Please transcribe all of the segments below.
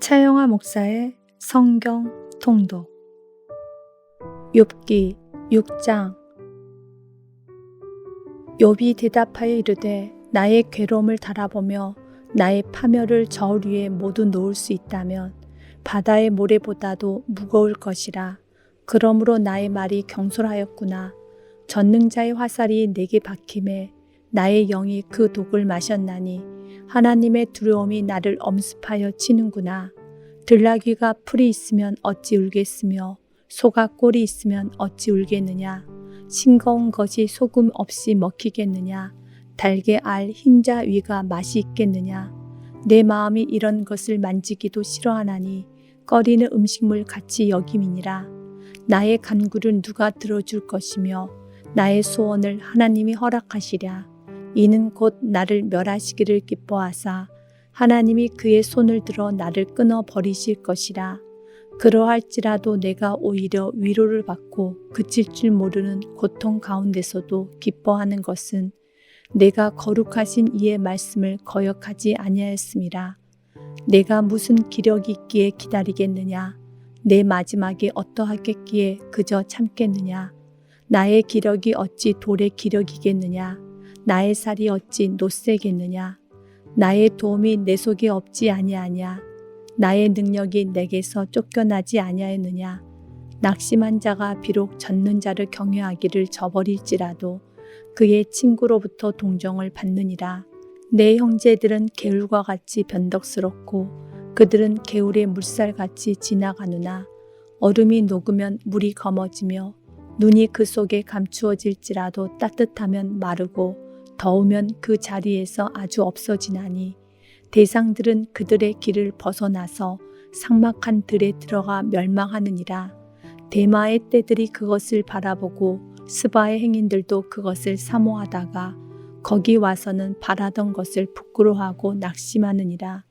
차영화 목사의 성경 통독. 욥기 6장. 욥이 대답하여 이르되 나의 괴로움을 달아보며 나의 파멸을 저울 위에 모두 놓을 수 있다면 바다의 모래보다도 무거울 것이라. 그러므로 나의 말이 경솔하였구나. 전능자의 화살이 내게 박힘에 나의 영이 그 독을 마셨나니 하나님의 두려움이 나를 엄습하여 치는구나. 들나귀가 풀이 있으면 어찌 울겠으며 소가 꼴이 있으면 어찌 울겠느냐. 싱거운 것이 소금 없이 먹히겠느냐. 달게 알 흰자 위가 맛이 있겠느냐. 내 마음이 이런 것을 만지기도 싫어하나니 꺼리는 음식물 같이 여김이니라. 나의 간구를 누가 들어줄 것이며 나의 소원을 하나님이 허락하시랴. 이는 곧 나를 멸하시기를 기뻐하사 하나님이 그의 손을 들어 나를 끊어 버리실 것이라. 그러할지라도 내가 오히려 위로를 받고 그칠 줄 모르는 고통 가운데서도 기뻐하는 것은 내가 거룩하신 이의 말씀을 거역하지 아니하였음이라. 내가 무슨 기력이 있기에 기다리겠느냐? 내 마지막에 어떠하겠기에 그저 참겠느냐? 나의 기력이 어찌 돌의 기력이겠느냐? 나의 살이 어찌 노쇠겠느냐? 나의 도움이 내 속에 없지 아니하냐? 나의 능력이 내게서 쫓겨나지 아니하였느냐? 낙심한 자가 비록 젖는 자를 경외하기를 저버릴지라도 그의 친구로부터 동정을 받느니라. 내 형제들은 개울과 같이 변덕스럽고 그들은 개울의 물살같이 지나가누나 얼음이 녹으면 물이 검어지며 눈이 그 속에 감추어질지라도 따뜻하면 마르고 더우면 그 자리에서 아주 없어지나니 대상들은 그들의 길을 벗어나서 삭막한 들에 들어가 멸망하느니라. 대마의 떼들이 그것을 바라보고 스바의 행인들도 그것을 사모하다가 거기 와서는 바라던 것을 부끄러워하고 낙심하느니라.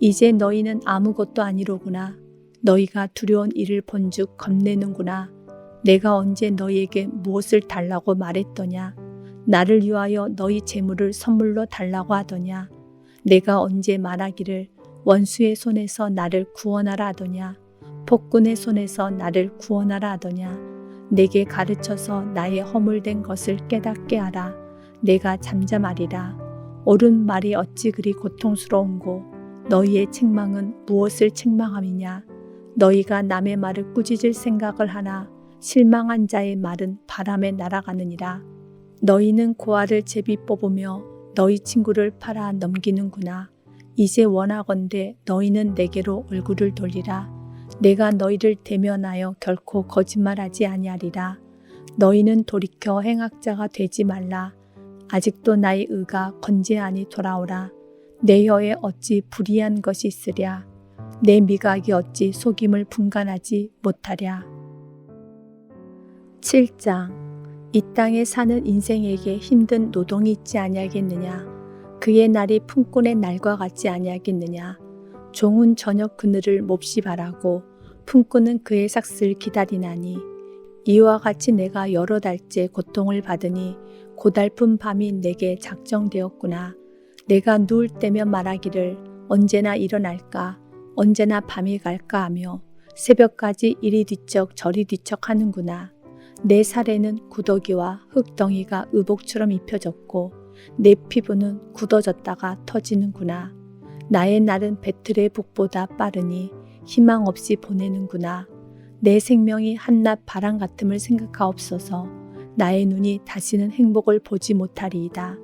이제 너희는 아무것도 아니로구나. 너희가 두려운 일을 본즉 겁내는구나. 내가 언제 너희에게 무엇을 달라고 말했더냐. 나를 위하여 너희 재물을 선물로 달라고 하더냐. 내가 언제 말하기를 원수의 손에서 나를 구원하라 하더냐. 폭군의 손에서 나를 구원하라 하더냐. 내게 가르쳐서 나의 허물된 것을 깨닫게 하라. 내가 잠잠하리라. 옳은 말이 어찌 그리 고통스러운고 너희의 책망은 무엇을 책망함이냐. 너희가 남의 말을 꾸짖을 생각을 하나 실망한 자의 말은 바람에 날아가느니라. 너희는 고아를 제비 뽑으며 너희 친구를 팔아 넘기는구나. 이제 원하건대 너희는 내게로 얼굴을 돌리라. 내가 너희를 대면하여 결코 거짓말하지 아니하리라. 너희는 돌이켜 행악자가 되지 말라. 아직도 나의 의가 건재하니 돌아오라. 내 혀에 어찌 불의한 것이 있으랴. 내 미각이 어찌 속임을 분간하지 못하랴. 7장 이 땅에 사는 인생에게 힘든 노동이 있지 아니하겠느냐. 그의 날이 품꾼의 날과 같지 아니하겠느냐. 종은 저녁 그늘을 몹시 바라고 품꾼은 그의 삭슬 기다리나니 이와 같이 내가 여러 달째 고통을 받으니 고달픈 밤이 내게 작정되었구나. 내가 누울 때면 말하기를 언제나 일어날까 언제나 밤이 갈까 하며 새벽까지 이리 뒤척 저리 뒤척 하는구나. 내 살에는 구더기와 흙덩이가 의복처럼 입혀졌고 내 피부는 굳어졌다가 터지는구나. 나의 날은 배틀의 북보다 빠르니 희망 없이 보내는구나. 내 생명이 한낮 바람 같음을 생각하옵소서. 나의 눈이 다시는 행복을 보지 못하리이다.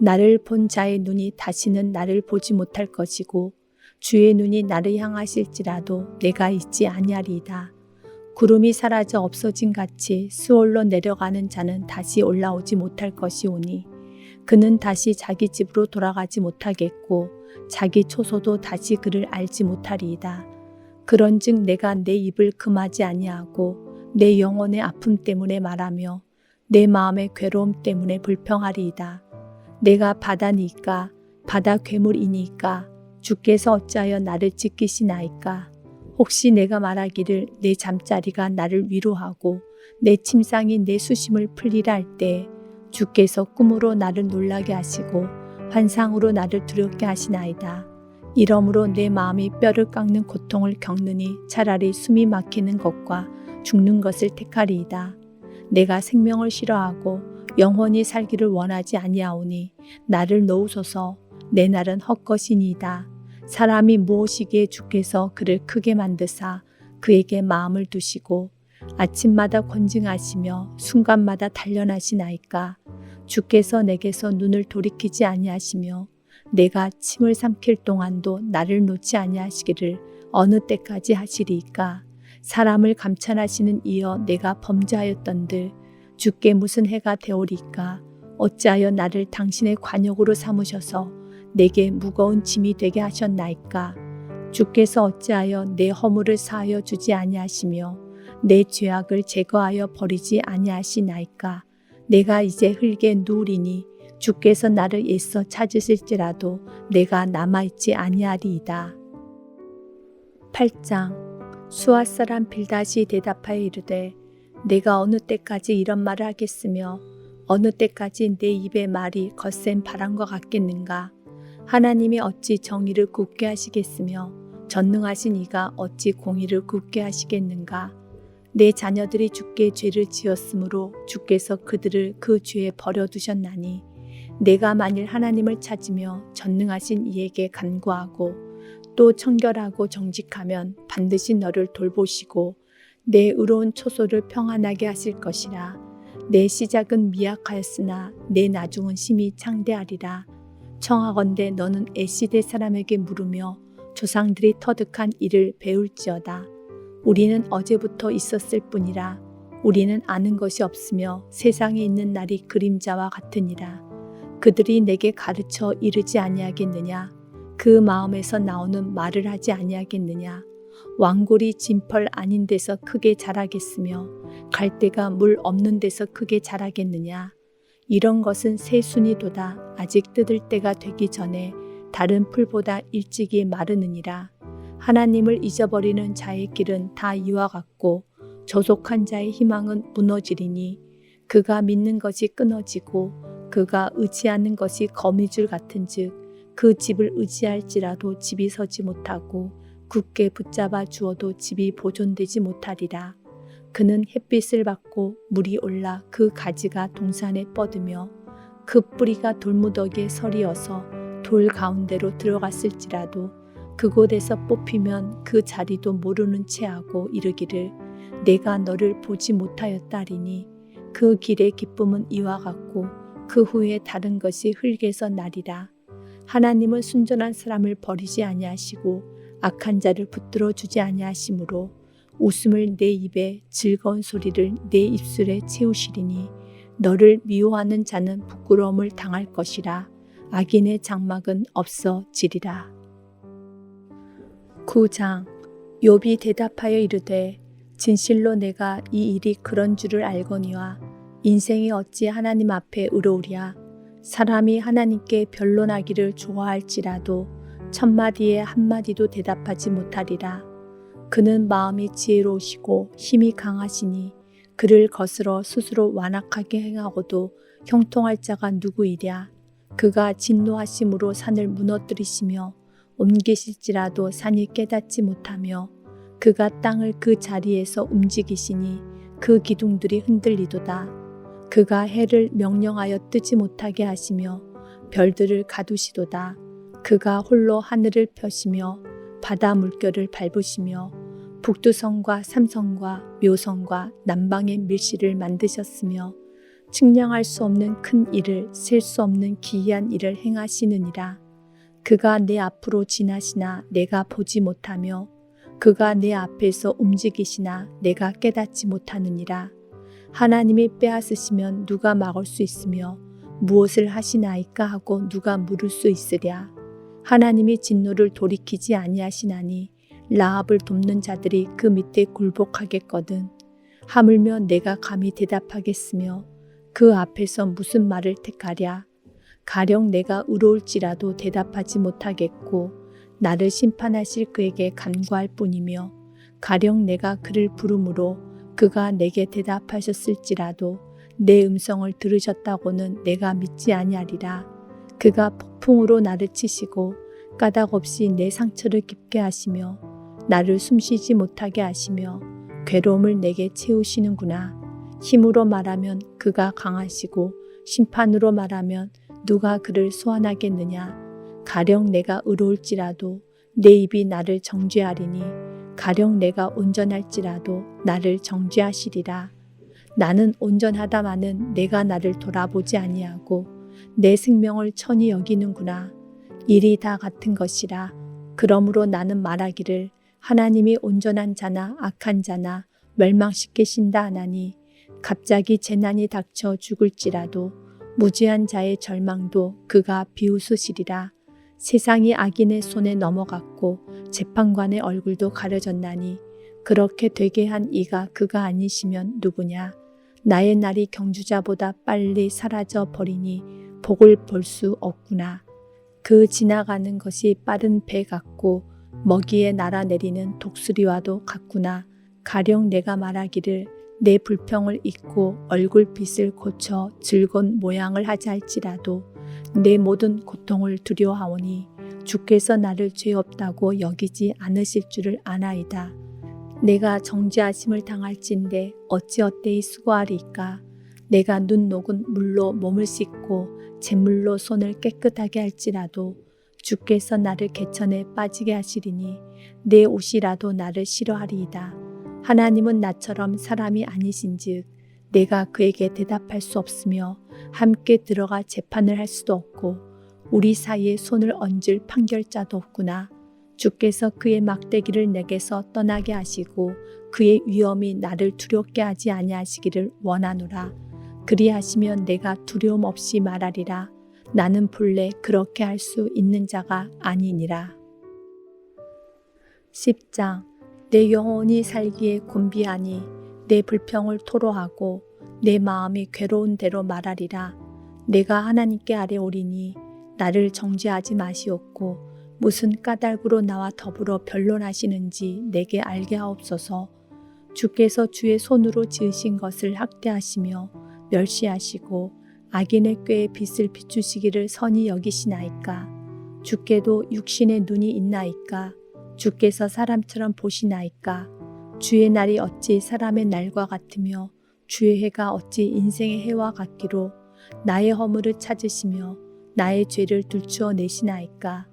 나를 본 자의 눈이 다시는 나를 보지 못할 것이고 주의 눈이 나를 향하실지라도 내가 있지 아니하리이다. 구름이 사라져 없어진 같이 수월로 내려가는 자는 다시 올라오지 못할 것이오니 그는 다시 자기 집으로 돌아가지 못하겠고 자기 초소도 다시 그를 알지 못하리이다. 그런즉 내가 내 입을 금하지 아니하고 내 영혼의 아픔 때문에 말하며 내 마음의 괴로움 때문에 불평하리이다. 내가 바다니까 바다 괴물이니까 주께서 어찌하여 나를 지키시나이까 혹시 내가 말하기를 내 잠자리가 나를 위로하고 내 침상이 내 수심을 풀리라 할 때 주께서 꿈으로 나를 놀라게 하시고 환상으로 나를 두렵게 하시나이다. 이러므로 내 마음이 뼈를 깎는 고통을 겪느니 차라리 숨이 막히는 것과 죽는 것을 택하리이다. 내가 생명을 싫어하고 영원히 살기를 원하지 아니하오니 나를 놓으소서 내 날은 헛것이니이다. 사람이 무엇이기에 주께서 그를 크게 만드사 그에게 마음을 두시고 아침마다 권징하시며 순간마다 단련하시나이까? 주께서 내게서 눈을 돌이키지 아니하시며 내가 침을 삼킬 동안도 나를 놓지 아니하시기를 어느 때까지 하시리이까? 사람을 감찰하시는 이여 내가 범죄하였던들 주께 무슨 해가 되오리까? 어찌하여 나를 당신의 관역으로 삼으셔서 내게 무거운 짐이 되게 하셨나이까? 주께서 어찌하여 내 허물을 사하여 주지 아니하시며 내 죄악을 제거하여 버리지 아니하시나이까? 내가 이제 흙에 누우리니 주께서 나를 애써 찾으실지라도 내가 남아있지 아니하리이다. 8장 수아 사람 빌다시 대답하여 이르되 내가 어느 때까지 이런 말을 하겠으며 어느 때까지 내 입의 말이 거센 바람과 같겠는가 하나님이 어찌 정의를 굳게 하시겠으며 전능하신 이가 어찌 공의를 굳게 하시겠는가? 내 자녀들이 주께 죄를 지었으므로 주께서 그들을 그 죄에 버려두셨나니 내가 만일 하나님을 찾으며 전능하신 이에게 간구하고 또 청결하고 정직하면 반드시 너를 돌보시고 내 의로운 초소를 평안하게 하실 것이라. 내 시작은 미약하였으나 내 나중은 심히 창대하리라 청하건대 너는 애시대 사람에게 물으며 조상들이 터득한 일을 배울지어다. 우리는 어제부터 있었을 뿐이라 우리는 아는 것이 없으며 세상에 있는 날이 그림자와 같으니라. 그들이 내게 가르쳐 이르지 아니하겠느냐? 그 마음에서 나오는 말을 하지 아니하겠느냐? 왕골이 진펄 아닌 데서 크게 자라겠으며 갈대가 물 없는 데서 크게 자라겠느냐 이런 것은 새순이도다 아직 뜯을 때가 되기 전에 다른 풀보다 일찍이 마르느니라 하나님을 잊어버리는 자의 길은 다 이와 같고 저속한 자의 희망은 무너지리니 그가 믿는 것이 끊어지고 그가 의지하는 것이 거미줄 같은즉 그 집을 의지할지라도 집이 서지 못하고 굳게 붙잡아 주어도 집이 보존되지 못하리라. 그는 햇빛을 받고 물이 올라 그 가지가 동산에 뻗으며 그 뿌리가 돌무더기에 서리어서 돌 가운데로 들어갔을지라도 그곳에서 뽑히면 그 자리도 모르는 채 하고 이르기를 내가 너를 보지 못하였다리니 그 길의 기쁨은 이와 같고 그 후에 다른 것이 흙에서 나리라. 하나님은 순전한 사람을 버리지 아니하시고 악한 자를 붙들어 주지 아니하시므로 웃음을 내 입에 즐거운 소리를 내 입술에 채우시리니 너를 미워하는 자는 부끄러움을 당할 것이라. 악인의 장막은 없어지리라. 9장. 욥이 대답하여 이르되 진실로 내가 이 일이 그런 줄을 알거니와 인생이 어찌 하나님 앞에 의로우랴. 사람이 하나님께 변론하기를 좋아할지라도 첫 마디에 한 마디도 대답하지 못하리라 그는 마음이 지혜로우시고 힘이 강하시니 그를 거스러 스스로 완악하게 행하고도 형통할 자가 누구이랴 그가 진노하심으로 산을 무너뜨리시며 옮기실지라도 산이 깨닫지 못하며 그가 땅을 그 자리에서 움직이시니 그 기둥들이 흔들리도다. 그가 해를 명령하여 뜨지 못하게 하시며 별들을 가두시도다. 그가 홀로 하늘을 펴시며 바다 물결을 밟으시며 북두성과 삼성과 묘성과 남방의 밀실을 만드셨으며 측량할 수 없는 큰 일을 셀 수 없는 기이한 일을 행하시느니라. 그가 내 앞으로 지나시나 내가 보지 못하며 그가 내 앞에서 움직이시나 내가 깨닫지 못하느니라. 하나님이 빼앗으시면 누가 막을 수 있으며 무엇을 하시나이까 하고 누가 물을 수 있으랴. 하나님이 진노를 돌이키지 아니하시나니 라합을 돕는 자들이 그 밑에 굴복하겠거든. 하물며 내가 감히 대답하겠으며 그 앞에서 무슨 말을 택하랴. 가령 내가 의로울지라도 대답하지 못하겠고 나를 심판하실 그에게 간구할 뿐이며 가령 내가 그를 부르므로 그가 내게 대답하셨을지라도 내 음성을 들으셨다고는 내가 믿지 아니하리라. 그가 폭풍으로 나를 치시고 까닭 없이 내 상처를 깊게 하시며 나를 숨쉬지 못하게 하시며 괴로움을 내게 채우시는구나. 힘으로 말하면 그가 강하시고 심판으로 말하면 누가 그를 소환하겠느냐. 가령 내가 의로울지라도 내 입이 나를 정죄하리니 가령 내가 온전할지라도 나를 정죄하시리라. 나는 온전하다마는 내가 나를 돌아보지 아니하고 내 생명을 천히 여기는구나. 일이 다 같은 것이라. 그러므로 나는 말하기를 하나님이 온전한 자나 악한 자나 멸망시키신다 하나니 갑자기 재난이 닥쳐 죽을지라도 무지한 자의 절망도 그가 비웃으시리라. 세상이 악인의 손에 넘어갔고 재판관의 얼굴도 가려졌나니 그렇게 되게 한 이가 그가 아니시면 누구냐? 나의 날이 경주자보다 빨리 사라져 버리니 복을 볼 수 없구나. 그 지나가는 것이 빠른 배 같고 먹이에 날아내리는 독수리와도 같구나. 가령 내가 말하기를 내 불평을 잊고 얼굴빛을 고쳐 즐거운 모양을 하자 할지라도 내 모든 고통을 두려워하오니 주께서 나를 죄 없다고 여기지 않으실 줄을 아나이다. 내가 정죄하심을 당할진대 어찌 어때이 수고하리까. 내가 눈 녹은 물로 몸을 씻고 잿물로 손을 깨끗하게 할지라도 주께서 나를 개천에 빠지게 하시리니 내 옷이라도 나를 싫어하리이다. 하나님은 나처럼 사람이 아니신즉 내가 그에게 대답할 수 없으며 함께 들어가 재판을 할 수도 없고 우리 사이에 손을 얹을 판결자도 없구나. 주께서 그의 막대기를 내게서 떠나게 하시고 그의 위엄이 나를 두렵게 하지 아니하시기를 원하노라. 그리하시면 내가 두려움 없이 말하리라. 나는 본래 그렇게 할 수 있는 자가 아니니라. 10장 내 영혼이 살기에 곤비하니 내 불평을 토로하고 내 마음이 괴로운 대로 말하리라. 내가 하나님께 아뢰오리니 나를 정죄하지 마시옵고 무슨 까닭으로 나와 더불어 변론하시는지 내게 알게 하옵소서. 주께서 주의 손으로 지으신 것을 학대하시며 멸시하시고 악인의 꾀에 빛을 비추시기를 선히 여기시나이까. 주께도 육신의 눈이 있나이까. 주께서 사람처럼 보시나이까. 주의 날이 어찌 사람의 날과 같으며 주의 해가 어찌 인생의 해와 같기로 나의 허물을 찾으시며 나의 죄를 들추어 내시나이까.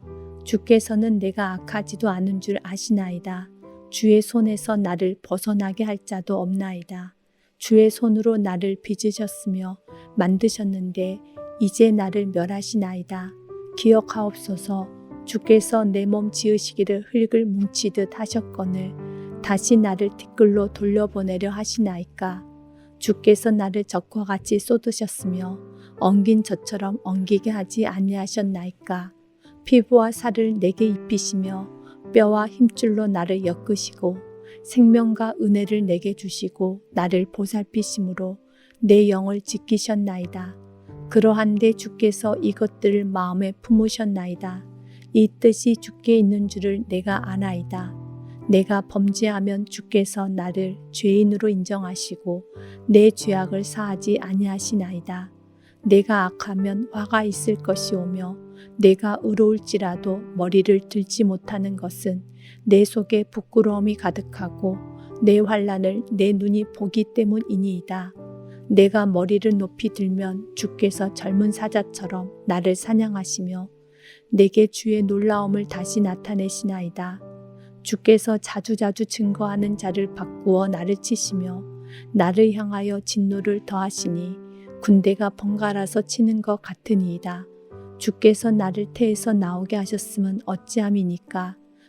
주께서는 내가 악하지도 않은 줄 아시나이다. 주의 손에서 나를 벗어나게 할 자도 없나이다. 주의 손으로 나를 빚으셨으며 만드셨는데 이제 나를 멸하시나이다. 기억하옵소서 주께서 내 몸 지으시기를 흙을 뭉치듯 하셨거늘 다시 나를 티끌로 돌려보내려 하시나이까. 주께서 나를 적과 같이 쏟으셨으며 엉긴 젖처럼 엉기게 하지 아니하셨나이까. 피부와 살을 내게 입히시며 뼈와 힘줄로 나를 엮으시고 생명과 은혜를 내게 주시고 나를 보살피심으로 내 영을 지키셨나이다. 그러한데 주께서 이것들을 마음에 품으셨나이다. 이 뜻이 주께 있는 줄을 내가 아나이다. 내가 범죄하면 주께서 나를 죄인으로 인정하시고 내 죄악을 사하지 아니하시나이다. 내가 악하면 화가 있을 것이오며 내가 의로울지라도 머리를 들지 못하는 것은 내 속에 부끄러움이 가득하고 내 환란을 내 눈이 보기 때문이니이다. 내가 머리를 높이 들면 주께서 젊은 사자처럼 나를 사냥하시며 내게 주의 놀라움을 다시 나타내시나이다. 주께서 자주자주 증거하는 자를 바꾸어 나를 치시며 나를 향하여 진노를 더하시니 군대가 번갈아서 치는 것 같으니이다. 주께서 나를 태에서 나오게 하셨으면 어찌함이니까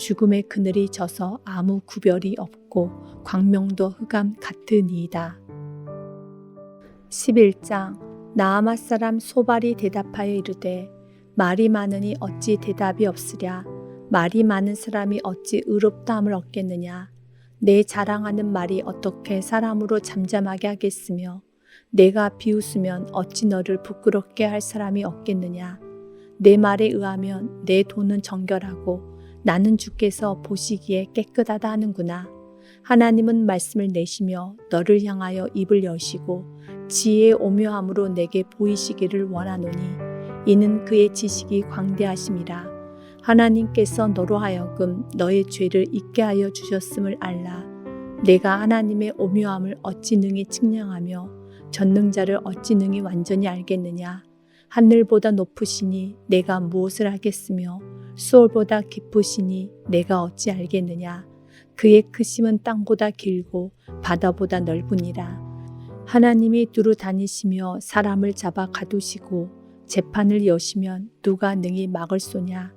죽음의 그늘이 져서 아무 구별이 없고 광명도 흑암 같으니이다. 11장 나아마 사람 소발이 대답하여 이르되 말이 많으니 어찌 대답이 없으랴 말이 많은 사람이 어찌 의롭다함을 얻겠느냐? 내 자랑하는 말이 어떻게 사람으로 잠잠하게 하겠으며 내가 비웃으면 어찌 너를 부끄럽게 할 사람이 없겠느냐? 내 말에 의하면 내 돈은 정결하고 나는 주께서 보시기에 깨끗하다 하는구나. 하나님은 말씀을 내시며 너를 향하여 입을 여시고 지혜의 오묘함으로 내게 보이시기를 원하노니 이는 그의 지식이 광대하심이라. 하나님께서 너로 하여금 너의 죄를 잊게 하여 주셨음을 알라. 내가 하나님의 오묘함을 어찌 능히 측량하며 전능자를 어찌 능히 완전히 알겠느냐. 하늘보다 높으시니 내가 무엇을 하겠으며 수월보다 깊으시니 내가 어찌 알겠느냐. 그의 크심은 땅보다 길고 바다보다 넓으니라. 하나님이 두루 다니시며 사람을 잡아 가두시고 재판을 여시면 누가 능히 막을 소냐.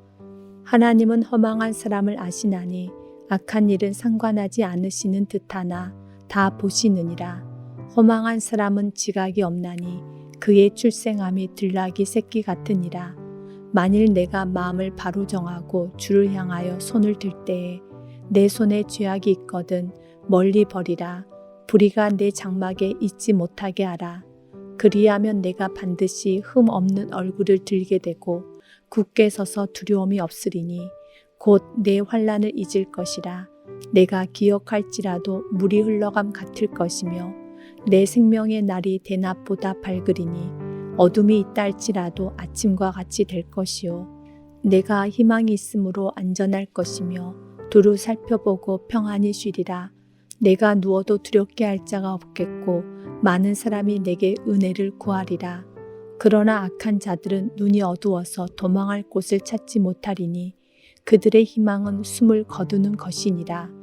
하나님은 허망한 사람을 아시나니 악한 일은 상관하지 않으시는 듯하나 다 보시느니라. 허망한 사람은 지각이 없나니 그의 출생함이 들나귀 새끼 같으니라. 만일 내가 마음을 바로 정하고 주를 향하여 손을 들 때에 내 손에 죄악이 있거든 멀리 버리라. 불의가 내 장막에 있지 못하게 하라. 그리하면 내가 반드시 흠 없는 얼굴을 들게 되고 굳게 서서 두려움이 없으리니 곧 내 환란을 잊을 것이라. 내가 기억할지라도 물이 흘러감 같을 것이며 내 생명의 날이 대낮보다 밝으리니 어둠이 있다 할지라도 아침과 같이 될 것이요. 내가 희망이 있으므로 안전할 것이며 두루 살펴보고 평안히 쉬리라. 내가 누워도 두렵게 할 자가 없겠고 많은 사람이 내게 은혜를 구하리라. 그러나 악한 자들은 눈이 어두워서 도망할 곳을 찾지 못하리니 그들의 희망은 숨을 거두는 것이니라.